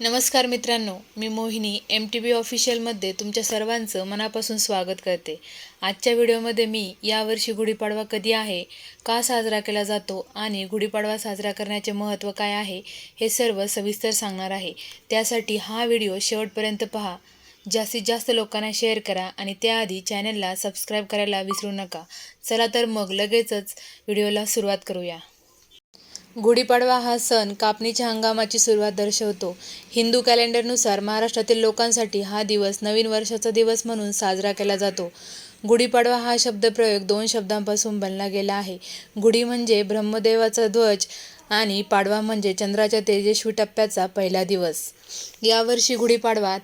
नमस्कार मित्रांनो मी मोहिनी M T बी ऑफिशियलमध्ये तुमच्या सर्वांचं मनापासून स्वागत करते. आजच्या व्हिडिओमध्ये मी यावर्षी गुढीपाडवा कधी आहे का साजरा केला जातो आणि गुढीपाडवा साजरा करण्याचे महत्त्व काय आहे हे सर्व सविस्तर सांगणार आहे. त्यासाठी हा व्हिडिओ शेवटपर्यंत पहा. जास्तीत जास्त लोकांना शेअर करा आणि त्याआधी चॅनलला सबस्क्राईब करायला विसरू नका. चला तर मग लगेचच व्हिडिओला सुरुवात करूया. गुढीपाडवा हा सण कापणीच्या हंगामाची सुरुवात दर्शवतो. हिंदू कॅलेंडरनुसार महाराष्ट्रातील लोकांसाठी हा दिवस नवीन वर्षाचा दिवस म्हणून साजरा केला जातो. गुढीपाडवा हा शब्दप्रयोग दोन शब्दांपासून बनला गेला आहे. गुढी म्हणजे ब्रह्मदेवाचा ध्वज आणि पाडवा म्हणजे चंद्राच्या तेजस्वी टप्प्याचा पहिला दिवस. यावर्षी गुढीपाडवा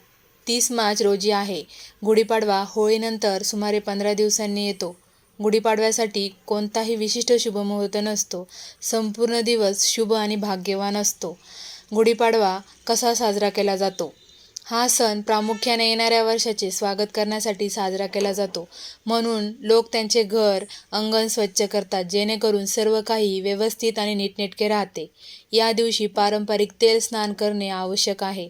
तीस मार्च रोजी आहे. गुढीपाडवा होळीनंतर सुमारे पंधरा दिवसांनी येतो. गुढीपाडव्यासाठी कोणताही विशिष्ट शुभमुहूर्त नसतो. संपूर्ण दिवस शुभ आणि भाग्यवान असतो. गुढीपाडवा कसा साजरा केला जातो? हा सण प्रामुख्याने येणाऱ्या वर्षाचे स्वागत करण्यासाठी साजरा केला जातो. म्हणून लोक त्यांचे घर अंगण स्वच्छ करतात जेणेकरून सर्व काही व्यवस्थित आणि नीटनेटके राहते. या दिवशी पारंपरिक तेल स्नान करणे आवश्यक आहे.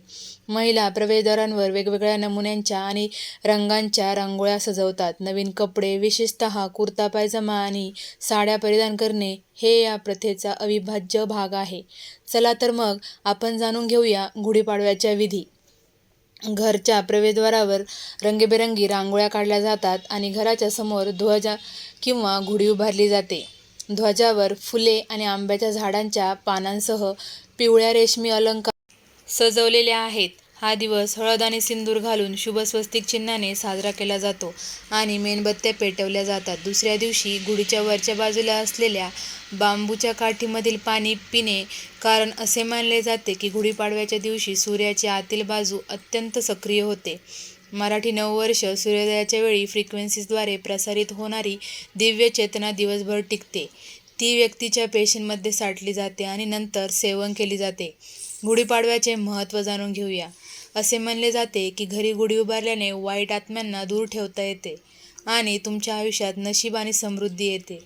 महिला प्रवेशद्वारांवर वेगवेगळ्या नमुन्यांच्या आणि रंगांच्या रांगोळ्या सजवतात. नवीन कपडे विशेषतः कुर्ता पायजमा आणि साड्या परिधान करणे हे या प्रथेचा अविभाज्य भाग आहे. चला तर मग आपण जाणून घेऊया गुढीपाडव्याच्या विधी. घरच्या प्रवेशद्वारावर रंगीबेरंगी रांगोळ्या काढल्या जातात आणि घराच्या समोर ध्वजा किंवा गुढी उभारली जाते. ध्वजावर फुले आणि आंब्याच्या झाडांच्या पानांसह पिवळ्या रेशमी अलंकार सजवलेले आहेत. हा दिवस हळद आणि सिंदूर घालून शुभ स्वस्तिक चिन्हाने साजरा केला जातो आणि मेणबत्त्या पेटवल्या जातात. दुसऱ्या दिवशी गुढीच्या वरच्या बाजूला असलेल्या बांबूच्या काठीमधील पाणी पिणे कारण असे मानले जाते की गुढीपाडव्याच्या दिवशी सूर्याची आतील बाजू अत्यंत सक्रिय होते. मराठी नववर्ष सूर्योदयाच्या वेळी फ्रिक्वेन्सीजद्वारे प्रसारित होणारी दिव्य चेतना दिवसभर टिकते. ती व्यक्तीच्या पेशींमध्ये साठली जाते आणि नंतर सेवन केली जाते. गुढीपाडव्याचे महत्त्व जाणून घेऊया. असे म्हणले जाते की घरी गुढी उभारल्याने वाईट आत्म्यांना दूर ठेवता येते आणि तुमच्या आयुष्यात नशीब आणि समृद्धी येते.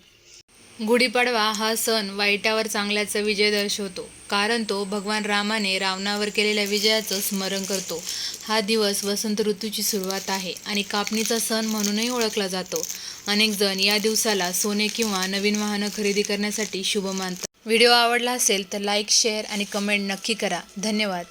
गुढीपाडवा हा सण वाईटावर चांगल्याचा विजय दर्शवतो कारण तो भगवान रामाने रावणावर केलेल्या विजयाचं स्मरण करतो. हा दिवस वसंत ऋतूची सुरुवात आहे आणि कापणीचा सण म्हणूनही ओळखला जातो. अनेक जण या दिवसाला सोने किंवा नवीन वाहनं खरेदी करण्यासाठी शुभ मानतात. व्हिडिओ आवडला असेल तर लाईक शेअर आणि कमेंट नक्की करा. धन्यवाद.